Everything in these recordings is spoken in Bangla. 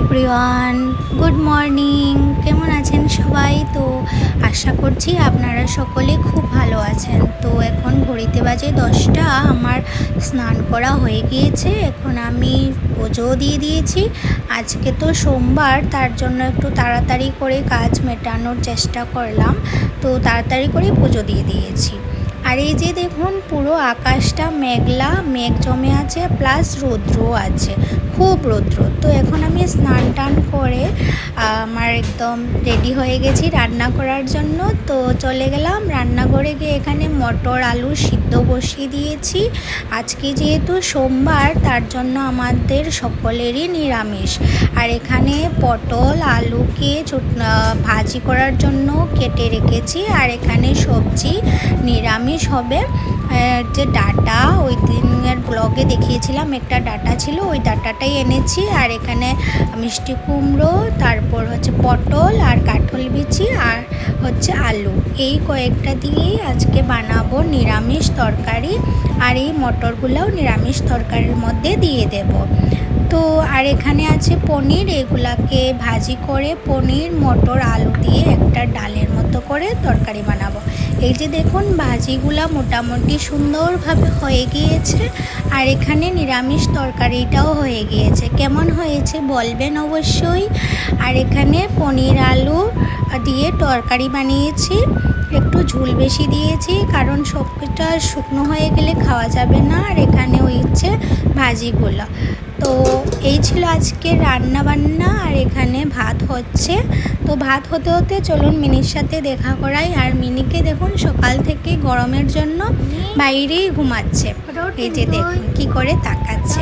এভরিওয়ান গুড মর্নিং কেমন আছেন সবাই? তো আশা করছি আপনারা সকলে খুব ভালো আছেন। তো এখন ঘড়িতে বাজে দশটা। আমার স্নান করা হয়ে গিয়েছে। এখন আমি পুজোও দিয়ে দিয়েছি। আজকে তো সোমবার, তার জন্য একটু তাড়াতাড়ি করে কাজ মেটানোর চেষ্টা করলাম। তো তাড়াতাড়ি করে পুজো দিয়ে দিয়েছি। আর এই যে দেখুন, পুরো আকাশটা মেঘলা, মেঘ জমে আছে প্লাস রৌদ্রও আছে, খুব রৌদ্র। তো এখন আমি স্নান টান করে, আমার একদম রেডি হয়ে গেছি রান্না করার জন্য। তো চলে গেলাম রান্নাঘরে গিয়ে এখানে মটর, আলু সিদ্ধ বসিয়ে দিয়েছি। আজকে যেহেতু সোমবার, তার জন্য আমাদের সকলেরই নিরামিষ। আর এখানে পটল, আলুকে ভাজি করার জন্য কেটে রেখেছি। আর এখানে সবজি নিরামিষ হবে। যে ডাটা, ওই দিনের ব্লগে দেখিয়েছিলাম, একটা ডাটা ছিল, ওই ডাটাটাই এনেছি। আর এখানে মিষ্টি কুমড়ো, তারপর হচ্ছে পটল আর কাঠল বিচি আর হচ্ছে আলু। এই কয়েকটা দিয়েই আজকে বানাবো নিরামিষ তরকারি। আর এই মটরগুলোও নিরামিষ তরকারির মধ্যে দিয়ে দেব। তো আর এখানে আছে পনির, এগুলাকে ভাজি করে পনির, মটর, আলু দিয়ে একটা ডালের মতো করে তরকারি বানাবো। এই যে দেখুন ভাজিগুলা মোটামুটি সুন্দরভাবে হয়ে গিয়েছে আর এখানে নিরামিষ তরকারিটাও হয়ে গিয়েছে। কেমন হয়েছে বলবেন অবশ্যই। আর এখানে পনির আলু দিয়ে তরকারি বানিয়েছি। একটু ঝুল বেশি দিয়েছি কারণ সবটা শুকনো হয়ে গেলে খাওয়া যাবে না আর এখানে ওই হচ্ছে ভাজিগুলো। তো এই ছিল আজকে রান্না বান্না আর এখানে ভাত হচ্ছে। তো ভাত হতে হতে চলুন মিনির সাথে দেখা করাই আর মিনিকে দেখুন সকাল থেকে গরমের জন্য বাইরেই ঘুমাচ্ছে। এই যে দেখুন কি করে তাকাচ্ছে।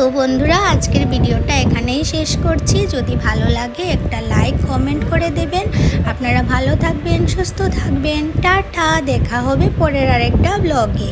তো বন্ধুরা, আজকের ভিডিওটা এখানেই শেষ করছি। যদি ভালো লাগে, একটা লাইক, কমেন্ট করে দেবেন। আপনারা ভালো থাকবেন, সুস্থ থাকবেন। টাটা, দেখা হবে পরের আরেকটা ব্লগে।